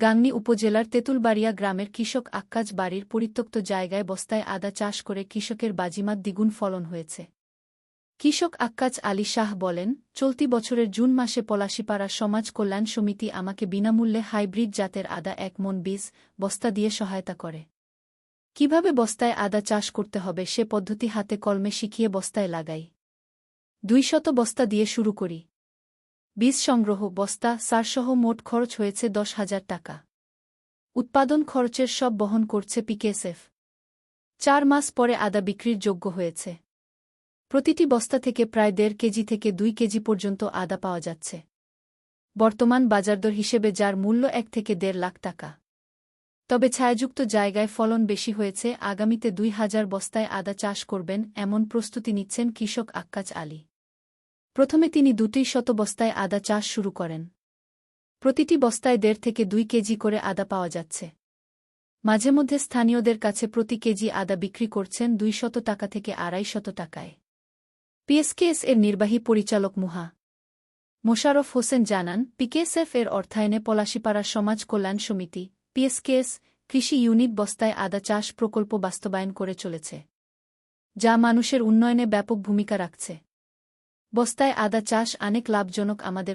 গাংনী উপজেলার তেঁতুলবাড়িয়া গ্রামের কৃষক আক্কাজ বাড়ির পরিত্যক্ত জায়গায় বস্তায় আদা চাষ করে কৃষকের বাজিমাত দ্বিগুণ ফলন হয়েছে। কৃষক আক্কাজ আলী শাহ বলেন, চলতি বছরের জুন মাসে পলাশিপাড়া সমাজ কল্যাণ সমিতি আমাকে বিনামূল্যে হাইব্রিড জাতের আদা এক মন বীজ, বস্তা দিয়ে সহায়তা করে। কীভাবে বস্তায় আদা চাষ করতে হবে সে পদ্ধতি হাতে কলমে শিখিয়ে বস্তায় লাগাই। দুই শত বস্তা দিয়ে শুরু করি। বীজ সংগ্রহ বস্তা সারসহ মোট খরচ হয়েছে দশ হাজার টাকা। উৎপাদন খরচের সব বহন করছে পিকেএসএফ। চার মাস পরে আদা বিক্রির যোগ্য হয়েছে। প্রতিটি বস্তা থেকে প্রায় দেড় কেজি থেকে দুই কেজি পর্যন্ত আদা পাওয়া যাচ্ছে। বর্তমান বাজারদর হিসেবে যার মূল্য এক থেকে দেড় লাখ টাকা। তবে ছায়াযুক্ত জায়গায় ফলন বেশি হয়েছে, আগামীতে দুই হাজার বস্তায় আদা চাষ করবেন, এমন প্রস্তুতি নিচ্ছেন কৃষক আক্কাজ আলী। প্রথমে তিনি দুটি শত বস্তায় আদা চাষ শুরু করেন। প্রতিটি বস্তায় দেড় থেকে দুই কেজি করে আদা পাওয়া যাচ্ছে। মাঝে মধ্যে স্থানীয়দের কাছে প্রতি কেজি আদা বিক্রি করছেন দুই শত টাকা থেকে আড়াই শত টাকায়। পিএসকেএস এর নির্বাহী পরিচালক মুহা। মোশারফ হোসেন জানান, পিকেএসএফ এর অর্থায়নে পলাশিপাড়া সমাজ কল্যাণ সমিতি, পিএসকেএস, কৃষি ইউনিট বস্তায় আদা চাষ প্রকল্প বাস্তবায়ন করে চলেছে, যা মানুষের উন্নয়নে ব্যাপক ভূমিকা রাখছে। বস্তায় আদা চাষ অনেক লাভজনক আমাদের